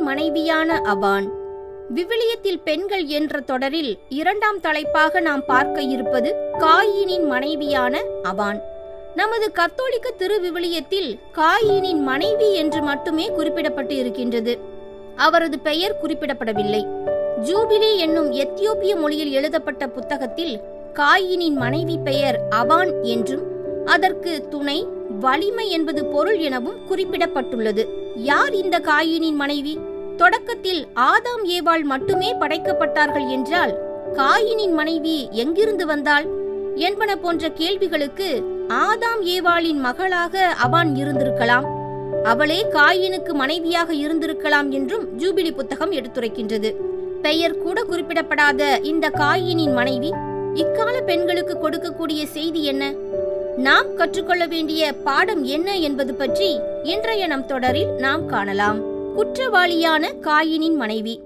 காயினின் மனைவியான அபான். விவிலியத்தில் பெண்கள் என்ற தொடரில் இரண்டாம் தலைப்பாக நாம் பார்க்க இருப்பது காயினின் மனைவியான அவான் நமது கத்தோலிக்க திருவிவிலியத்தில் காயினின் மனைவி என்று மட்டுமே குறிப்பிடப்பட்டு இருக்கின்றது. அவரது பெயர் குறிப்பிடப்படவில்லை. ஜூபிலி என்னும் எத்தியோப்பிய மொழியில் எழுதப்பட்ட புத்தகத்தில் காயினின் மனைவி பெயர் அவான் என்றும் அதற்கு துணை வலிமை என்பது பொருள் எனவும் குறிப்பிடப்பட்டுள்ளது. யார் இந்த காயினின் மனைவி? தொடக்கத்தில் ஆதாம் ஏவாள் மட்டுமே படைக்கப்பட்டார்கள் என்றால் காயினின் மனைவி எங்கிருந்து வந்தாள்? என்பன போன்ற கேள்விகளுக்கு ஆதாம் ஏவாளின் மகளாக அவான் இருந்திருக்கலாம். அவளே காயினுக்கு மனைவியாக இருந்திருக்கலாம் என்றும் ஜூபிலி புத்தகம் எடுத்துரைக்கின்றது. பெயர் கூட குறிப்பிடப்படாத இந்த காயினின் மனைவி இக்கால பெண்களுக்கு கொடுக்கக்கூடிய செய்தி என்ன? நாம் கற்றுக்கொள்ள வேண்டிய பாடம் என்ன என்பது பற்றி இன்றைய நம் தொடரில் நாம் காணலாம். குற்றவாளியான காயினின் மனைவி.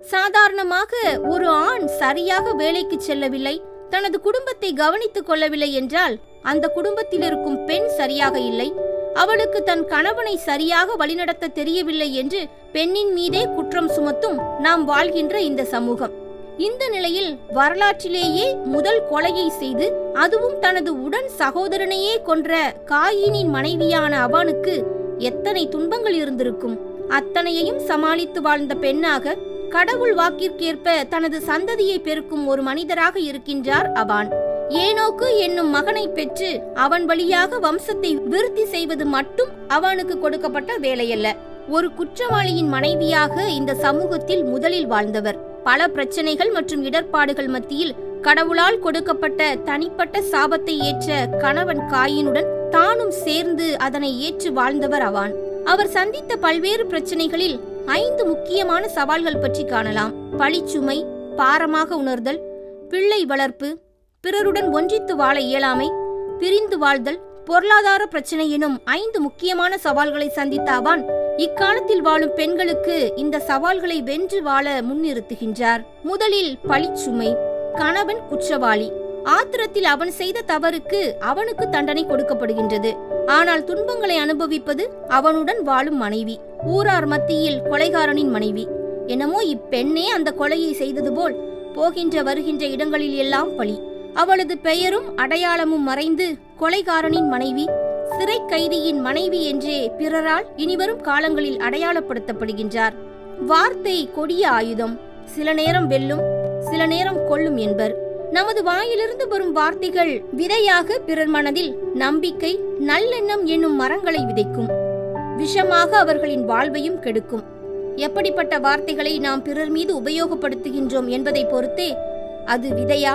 சாதாரணமாக ஒரு ஆண் சரியாக வேலைக்கு செல்லவில்லை தனது குடும்பத்தை கவனித்துக் கொள்ளவில்லை என்றால் அந்த குடும்பத்தில் இருக்கும் பெண் சரியாக இல்லை. அவளுக்கு தன் கணவனை சரியாக வழிநடத்த தெரியவில்லை என்று பெண்ணின் மீதே குற்றம் சுமத்தும் நாம் வாழ்கின்ற இந்த சமூகம். இந்த நிலையில் வரலாற்றிலேயே முதல் கொலையை செய்து அதுவும் தனது உடன் சகோதரனையே கொன்ற காயினின் மனைவியான அவனுக்கு எத்தனை துன்பங்கள் இருந்திருக்கும்? அத்தனையையும் சமாளித்து வாழ்ந்த பெண்ணாக கடவுள் வாக்கிற்கேற்ப தனது சந்ததியை பெருக்கும் ஒரு மனிதராக இருக்கின்றார் அவான் ஏனோக்கு என்னும் மகனை பெற்று அவன் வழியாக வம்சத்தை விருத்தி செய்வது மட்டும் அவனுக்கு கொடுக்கப்பட்ட வேலையல்ல. ஒரு குற்றவாளியின் மனைவியாக இந்த சமூகத்தில் முதலில் வாழ்ந்தவர். பல பிரச்சனைகள் மற்றும் இடர்பாடுகள் மத்தியில் கடவுளால் கொடுக்கப்பட்ட தனிப்பட்ட சாபத்தை ஏற்ற கணவன் காயினுடன் தானும் சேர்ந்து அதனை ஏற்று வாழ்ந்தவர் அவான். அவர் சந்தித்த பல்வேறு பிரச்சனைகளில் ஐந்து முக்கியமான சவால்கள் பற்றி காணலாம். பழிச்சுமை பாரமாக உணர்தல் பிள்ளை வளர்ப்பு பிறருடன் ஒன்றித்து வாழ இயலாமை பிரிந்து வாழ்தல் பொருளாதார பிரச்சனை எனும் ஐந்து முக்கியமான சவால்களை சந்தித்த அவான் இக்காலத்தில் வாழும் பெண்களுக்கு இந்த சவால்களை வென்று வாழ முன்னிறுத்துகின்றார். முதலில் பழிச்சுமை. கணவன் குற்றவாளி. ஆத்திரத்தில் அவன் செய்த தவறுக்கு அவனுக்கு தண்டனை கொடுக்கப்படுகின்றது. ஆனால் துன்பங்களை அனுபவிப்பது அவனுடன் வாழும் மனைவி ஊரார் மத்தியில் கொலைகாரனின் மனைவி. என்னமோ இப்பெண்ணே அந்த கொலையை செய்தது போல் போகின்ற வருகின்ற இடங்களில் எல்லாம் பழி. அவளது பெயரும் அடையாளமும் மறைந்து கொலைகாரனின் மனைவி சிறை கைதியின் மனைவி என்றே பிறரால் இனிவரும் காலங்களில் அடையாளப்படுத்தப்படுகின்றார். வார்த்தை கொடிய ஆயுதம் சில நேரம் வெல்லும் சில நேரம் கொல்லும் என்பர். நமது வாயிலிருந்து வரும் வார்த்தைகள் விதையாக பிறர் மனதில் நம்பிக்கை நல்லெண்ணம் என்னும் மரங்களை விதைக்கும். விஷமாக அவர்களின் வாழ்வையும் கெடுக்கும். எப்படிப்பட்ட வார்த்தைகளை நாம் பிறர் மீது உபயோகப்படுத்துகின்றோம் என்பதை பொறுத்தே அது விதையா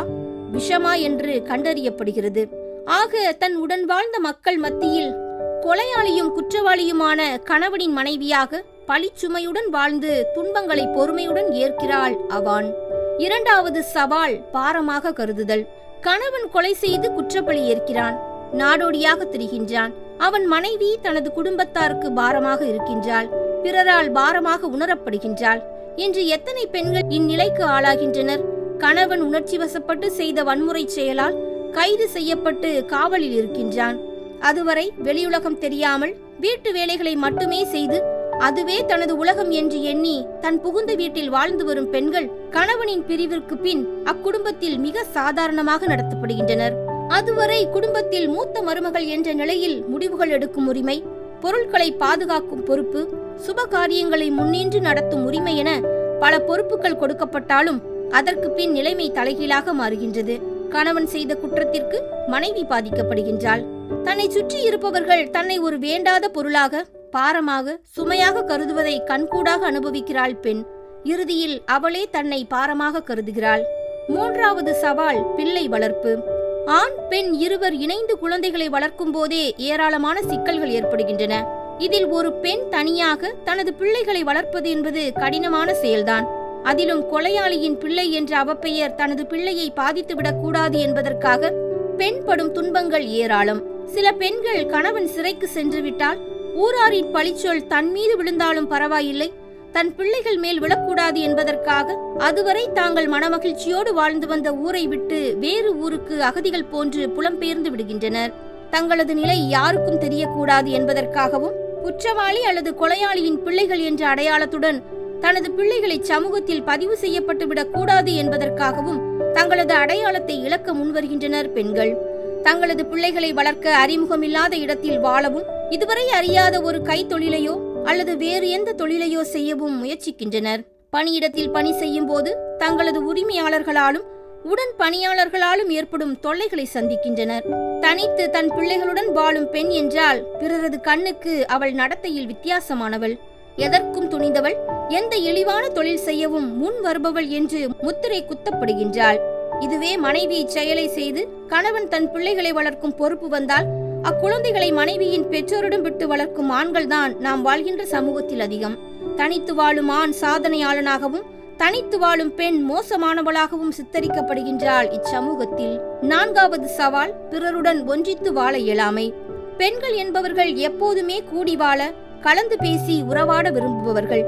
விஷமா என்று கண்டறியப்படுகிறது. ஆக தன் உடன் வாழ்ந்த மக்கள் மத்தியில் கொலையாளியும் குற்றவாளியுமான கணவனின் மனைவியாக பழிச்சுமையுடன் வாழ்ந்து துன்பங்களை பொறுமையுடன் ஏற்கிறாள் அவான். இரண்டாவது சவால் பாரமாக கருதுதல். கணவன் கொலை செய்து குற்றப்பழி ஏற்கிறான். நாடோடியாக திரிகின்றான். அவன் மனைவி தனது குடும்பத்தாருக்கு பாரமாக இருக்கின்றாள். பிறரால் பாரமாக உணரப்படுகின்றாள். இன்று எத்தனை பெண்கள் இந்நிலைக்கு ஆளாகின்றனர்? கணவன் உணர்ச்சி வசப்பட்டு செய்த வன்முறை செயலால் கைது செய்யப்பட்டு காவலில் இருக்கின்றான். அதுவரை வெளியுலகம் தெரியாமல் வீட்டு வேலைகளை மட்டுமே செய்து அதுவே தனது உலகம் என்று எண்ணி தன் புகுந்த வீட்டில் வாழ்ந்து வரும் பெண்கள் கணவனின் பிரிவிற்கு பின் அக்குடும்பத்தில் மிக சாதாரணமாக நடத்தப்படுகின்றனர். அதுவரை குடும்பத்தில் மூத்த மருமகள் என்ற நிலையில் முடிவுகள் எடுக்கும் உரிமை பொருட்களை பாதுகாக்கும் பொறுப்பு சுப காரியங்களை முன்னின்று நடத்தும் உரிமை என பல பொறுப்புகள் கொடுக்கப்பட்டாலும் அதற்கு பின் நிலைமை தலைகீழாக மாறுகின்றது. கணவன் செய்த குற்றத்திற்கு மனைவி பாதிக்கப்படுகின்றாள். தன்னை சுற்றி இருப்பவர்கள் தன்னை ஒரு வேண்டாத பொருளாக பாரமாக சுமையாக கருதுவதை கண்கூடாக அனுபவிக்கிறாள் பெண். இறுதியில் அவளே தன்னை பாரமாக கருதுகிறாள். மூன்றாவது சவால் பிள்ளை வளர்ப்பு. ஆண் பெண் இருவர் இணைந்து குழந்தைகளை வளர்க்கும் போதே ஏராளமான சிக்கல்கள் ஏற்படுகின்றன. இதில் ஒரு பெண் தனியாக தனது பிள்ளைகளை வளர்ப்பது என்பது கடினமான செயல்தான். அதிலும் கொலையாளியின் பிள்ளை என்ற அவப்பெயர் தனது பிள்ளையை பாதித்துவிடக் கூடாது என்பதற்காக பெண் படும் துன்பங்கள் ஏராளம். சில பெண்கள் கணவன் சிறைக்கு சென்று விட்டால் ஊராரின் பழிச்சொல் தன் மீது விழுந்தாலும் பரவாயில்லை தன் பிள்ளைகள் மேல் விழக்கூடாது என்பதற்காக அதுவரை தாங்கள் மனமகிழ்ச்சியோடு வாழ்ந்து வந்த ஊரை விட்டு வேறு ஊருக்கு அகதிகள் போன்று புலம்பெயர்ந்து விடுகின்றனர். தங்களது நிலை யாருக்கும் தெரியக்கூடாது என்பதற்காகவும் குற்றவாளி அல்லது கொலையாளியின் பிள்ளைகள் என்ற அடையாளத்துடன் தனது பிள்ளைகளை சமூகத்தில் பதிவு செய்யப்பட்டுவிடக் கூடாது என்பதற்காகவும் தங்களது அடையாளத்தை இழக்க முன்வருகின்றனர் பெண்கள். தங்களது பிள்ளைகளை வளர்க்க அறிமுகமில்லாத இடத்தில் வாழவும் இதுவரை அறியாத ஒரு கைத்தொழிலையோ அல்லது வேறு எந்த தொழிலையோ செய்யவும் முயற்சிக்கின்றனர். பணியிடத்தில் பணி செய்யும் போது தங்களது உரிமையாளர்களாலும் உடன் பணியாளர்களாலும் ஏற்படும் தொல்லைகளை சந்திக்கின்றனர். தனித்து தன் பிள்ளைகளுடன் வாழும் பெண் என்றால் பிறரது கண்ணுக்கு அவள் நடத்தையில் வித்தியாசமானவள். எதற்கும் துணிந்தவள் எந்த இழிவான தொழில் செய்யவும் முன் வருபவள் என்று முத்திரை குத்தப்படுகின்றாள். இதுவே மனைவி செயலை செய்து கணவன் தன் பிள்ளைகளை வளர்க்கும் பொறுப்பு வந்தால் அக்குழந்தைகளை மனைவியின் பெற்றோரிடம் விட்டு வளர்க்கும் ஆண்கள்தான் நாம் வாழ்கின்ற சமூகத்தில் அதிகம். தனித்து வாழும் ஆண் சாதனையாளனாகவும் தனித்து வாழும் பெண் மோசமானவளாகவும் சித்தரிக்கப்படுகின்றாள் இச்சமூகத்தில். நான்காவது சவால் பிறருடன் ஒன்றித்து வாழ இயலாமை. பெண்கள் என்பவர்கள் எப்போதுமே கூடி வாழ கலந்து பேசி உறவாட விரும்புபவர்கள்.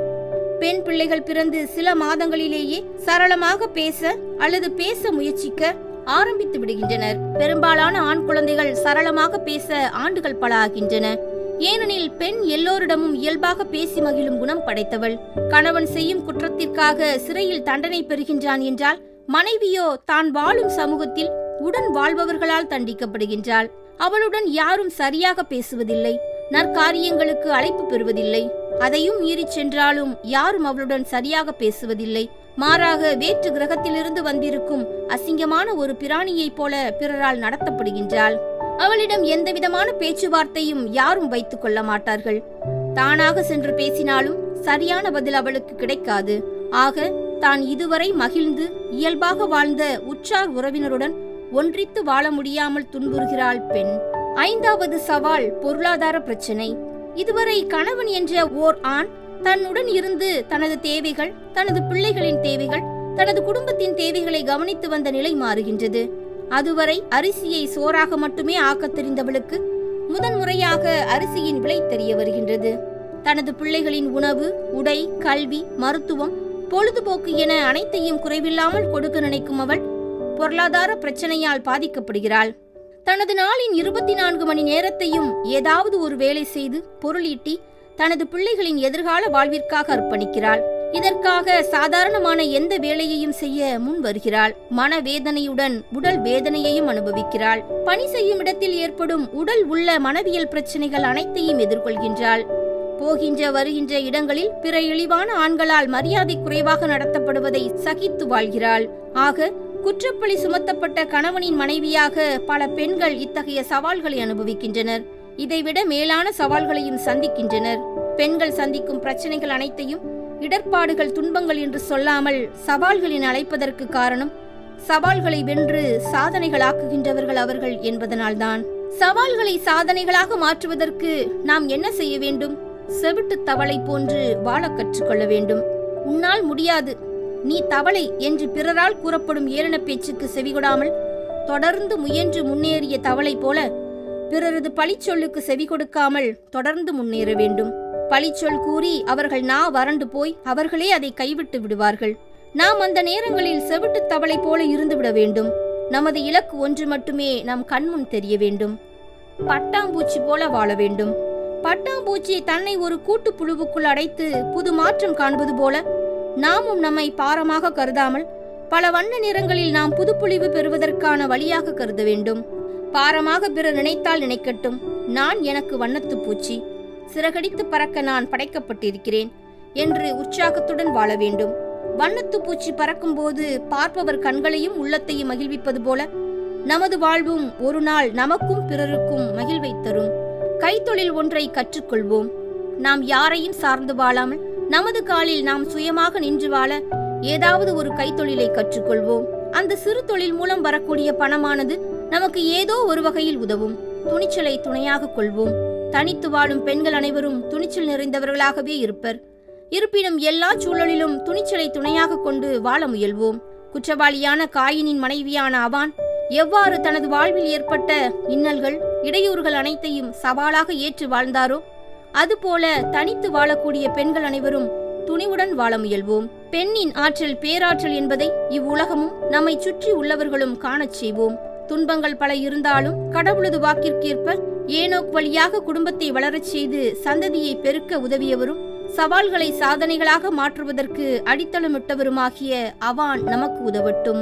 பெண் பிள்ளைகள் பிறந்து சில மாதங்களிலேயே சரளமாக பேச அல்லது பேச முயற்சிக்க ஆரம்பித்து விடுகின்றனர். பெரும்பாலான ஆண் குழந்தைகள் சரளமாக பேச ஆண்டுகள் பல ஆகின்றன ஏனெனில் பெண் எல்லோரிடமும் இயல்பாக பேசி மகிழும் குணம் படைத்தவள். கணவன் செய்யும் குற்றத்திற்காக சிறையில் தண்டனை பெறுகின்றான் என்றால் மனைவியோ தான் வாழும் சமூகத்தில் உடன் வாழ்பவர்களால் தண்டிக்கப்படுகின்றாள். அவளுடன் யாரும் சரியாக பேசுவதில்லை. நற்காரியங்களுக்கு அழைப்பு பெறுவதில்லை. அதையும் மீறிச் சென்றாலும் யாரும் அவளுடன் சரியாக பேசுவதில்லை. மாறாக வேற்று கிரகத்திலிருந்து வந்திருக்கும் அசிங்கமான ஒரு பிராணியைப் போல பிறரால் நடத்தப்படுகின்றாள். அவளிடம் எந்தவிதமான பேச்சுவார்த்தையும் யாரும் வைத்துக் கொள்ள மாட்டார்கள். தானாக சென்று பேசினாலும் சரியான பதில் அவளுக்கு கிடைக்காது. ஆக தான் இதுவரை மகிழ்ந்து இயல்பாக வாழ்ந்த உற்றார் உறவினருடன் ஒன்றித்து வாழ முடியாமல் துன்புறுகிறாள் பெண். ஐந்தாவது சவால் பொருளாதார பிரச்சனை. இதுவரை கணவன் என்ற ஓர் ஆண் தன்னுடன் இருந்து தனது தேவைகள் தனது பிள்ளைகளின் தேவைகள் தனது குடும்பத்தின் தேவைகளை கவனித்து வந்த நிலை மாறுகின்றது. அதுவரை அரிசியை சோறாக மட்டுமே ஆக்கத் தெரிந்தவளுக்கு முதன்முறையாக அரிசியின் விலை தெரிய வருகின்றது. தனது பிள்ளைகளின் உணவு உடை கல்வி மருத்துவம் பொழுதுபோக்கு என அனைத்தையும் குறைவில்லாமல் கொடுக்க நினைக்கும் அவள் பொருளாதார பிரச்சனையால் பாதிக்கப்படுகிறாள். தனது நாளின் இருபத்தி நான்கு மணி நேரத்தையும் ஏதாவது ஒரு வேலை செய்து பொருளீட்டி தனது பிள்ளைகளின் எதிர்கால வாழ்விற்காக அர்ப்பணிக்கிறாள். இதற்காக சாதாரணமான எந்த வேலையையும் செய்ய முன் வருகிறாள். மனவேதனையுடன் உடல் வேதனையையும் அனுபவிக்கிறாள். பணி செய்யும் இடத்தில் ஏற்படும் உடல் உள்ள மனவியல் பிரச்சனைகள் அனைத்தையும் எதிர்கொள்கின்றாள். போகின்ற வருகின்ற இடங்களில் பிற இழிவான ஆண்களால் மரியாதை குறைவாக நடத்தப்படுவதை சகித்து வாழ்கிறாள். ஆக குற்றப்பழி சுமத்தப்பட்ட கணவனின் மனைவியாக பல பெண்கள் இத்தகைய சவால்களை அனுபவிக்கின்றனர். இதைவிட மேலான சவால்களையும் சந்திக்கின்றனர். பெண்கள் சந்திக்கும் பிரச்சனைகள் அனைத்தையும் இடர்பாடுகள் துன்பங்கள் என்று சொல்லாமல் சவால்களின் அழைப்பதற்கு காரணம் சவால்களை வென்று சாதனைகளாக்குகின்றவர்கள் அவர்கள் என்பதனால்தான். சவால்களை சாதனைகளாக மாற்றுவதற்கு நாம் என்ன செய்ய வேண்டும்? செவிட்டு தவளை போன்று வாழ கற்றுக்கொள்ள வேண்டும். உன்னால் முடியாது. நீ தவளை என்று பிறரால் கூறப்படும் ஏளன பேச்சுக்கு செவிகொடாமல் தொடர்ந்து முயன்று முன்னேறிய தவளை போல பிறரது பழிச்சொல்லுக்கு செவி கொடுக்காமல் தொடர்ந்து முன்னேற வேண்டும். பழிச்சொல் கூறி அவர்கள் நா வறண்டு போய் அவர்களே அதை கைவிட்டு விடுவார்கள். நாம் அந்த நேரங்களில் செவிட்டு தவளை போல இருந்துவிட வேண்டும். நமது இலக்கு ஒன்று மட்டுமே நம் கண்முன் தெரிய வேண்டும். பட்டாம்பூச்சி போல வாழ வேண்டும். பட்டாம்பூச்சி தன்னை ஒரு கூட்டு புழுவுக்குள் அடைத்து புது மாற்றம் காண்பது போல நாமும் நம்மை பாரமாக கருதாமல் பல வண்ண நிறங்களில் நாம் புதுப்பொழிவு பெறுவதற்கான வழியாக கருத வேண்டும். பாரமாக பிறர் நினைத்தால் நினைக்கட்டும். நான் எனக்கு வண்ணத்து பூச்சி. சிறகடித்து பறக்க நான் படைக்கப்பட்டிருக்கிறேன் என்று உற்சாகத்துடன் வாழ வேண்டும். வண்ணத்துப் பூச்சி பறக்கும்போது பார்ப்பவர் கண்களையும் உள்ளத்தையும் மகிழ்விப்பது போல நமது வாழ்வும் ஒரு நாள் நமக்கும் பிறருக்கும் மகிழ்வை தரும். கைத்தொழில் ஒன்றை கற்றுக்கொள்வோம். நாம் யாரையும் சார்ந்து வாழாமல் நமது காலில் நாம் சுயமாக நின்று வாழ ஏதாவது ஒரு கைத்தொழிலை கற்றுக்கொள்வோம். அந்த சிறு தொழில் மூலம் வரக்கூடிய பணமானது நமக்கு ஏதோ ஒரு வகையில் உதவும். துணிச்சலை துணையாக கொள்வோம். தனித்து வாழும் பெண்கள் அனைவரும் துணிச்சல் நிறைந்தவர்களாகவே இருப்பர். இருப்பினும் எல்லா சூழலிலும் துணிச்சலை துணையாக கொண்டு வாழ முயல்வோம். குற்றவாளியான காயினின் மனைவியான அவான் எவ்வாறு தனது வாழ்வில் ஏற்பட்ட இன்னல்கள் இடையூறுகள் அனைத்தையும் சவாலாக ஏற்று வாழ்ந்தாரோ அதுபோல தனித்து வாழக்கூடிய பெண்கள் அனைவரும் துணிவுடன் வாழ முயல்வோம். பெண்ணின் ஆற்றல் பேராற்றல் என்பதை இவ்வுலகமும் நம்மை சுற்றி உள்ளவர்களும் காணச் செய்வோம். துன்பங்கள் பல இருந்தாலும் கடவுளது வாக்கிற்கேற்ப ஏனோக் வழியாக குடும்பத்தை வளரச் செய்து சந்ததியை பெருக்க உதவியவரும் சவால்களை சாதனைகளாக மாற்றுவதற்கு அடித்தளமிட்டவருமாகிய அவான் நமக்கு உதவட்டும்.